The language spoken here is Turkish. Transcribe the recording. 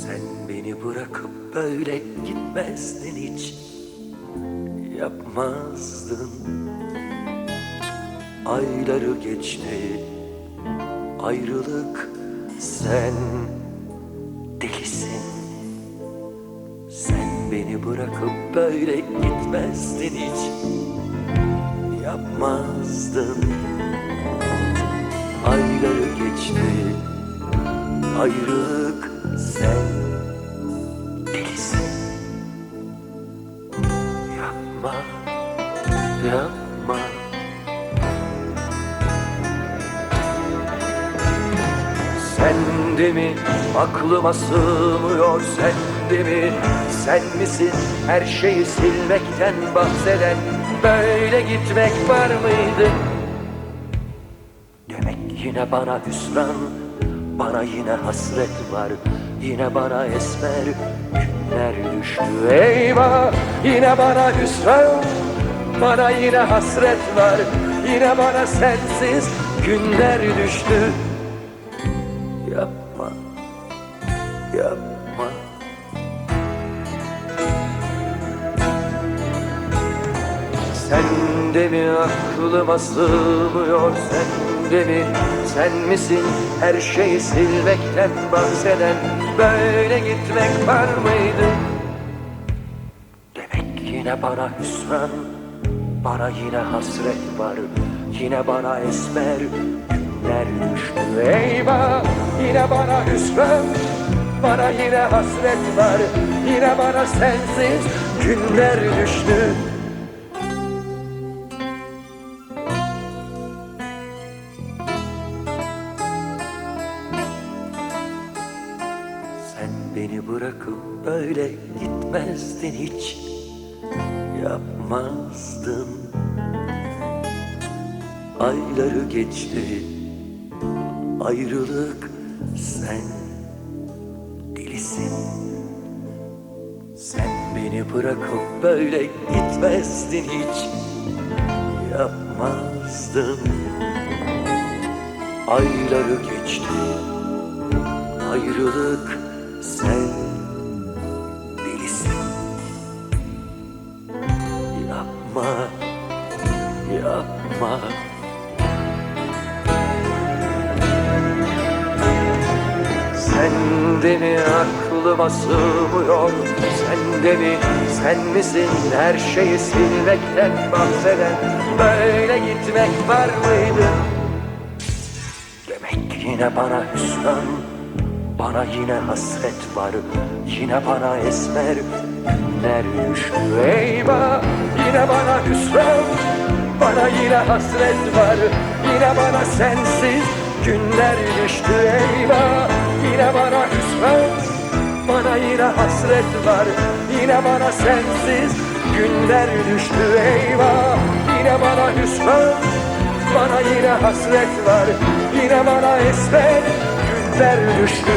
Sen beni bırakıp böyle gitmezdin hiç. Yapmazdın. Ayları geçti. Ayrılık. Sen delisin. Sen beni bırakıp böyle gitmezdin hiç. Yapmazdın. Ayları geçti. Ayrılık Yapma, yapma. Sen de mi aklıma sığmıyor? Sen de mi? Sen misin her şeyi silmekten bahseden? Böyle gitmek var mıydı? Demek yine bana hüsran Bana yine hasret var. Yine bana esmer günler düştü Eyvah! Yine bana hüsran Bana yine hasret var. Yine bana sensiz günler düştü. Yapma Yapma. Sen de mi aklıma sığmıyor sen de mi? Sen misin her şeyi silmekten bahseden? Böyle gitmek var mıydı? Demek yine bana hüsran Bana yine hasret var. Yine bana esmer günler düştü Eyvah! Yine bana hüsran Bana yine hasret var. Yine bana sensiz günler düştü beni bırakıp böyle gitmezdin hiç. Yapmazdın. Ayları geçti Ayrılık sen delisin Sen beni bırakıp böyle gitmezdin hiç. Yapmazdın. Ayları geçti ayrılık sen delisin Yapma, yapma. Sen de mi aklıma sığmıyor? Sen de mi, sen misin? Her şeyi silmekten bahseden Böyle gitmek var mıydı? Demek yine bana hüsran Bana yine hasret var Yine bana esmer. Günler düştü Eyvah yine bana hüsran Bana yine hasret var Yine bana sensiz. Günler düştü Eyvah yine bana hüsran Bana yine hasret var Yine bana sensiz. Günler düştü Eyvah yine bana hüsran bana yine hasret var Yine bana esmer günler düştü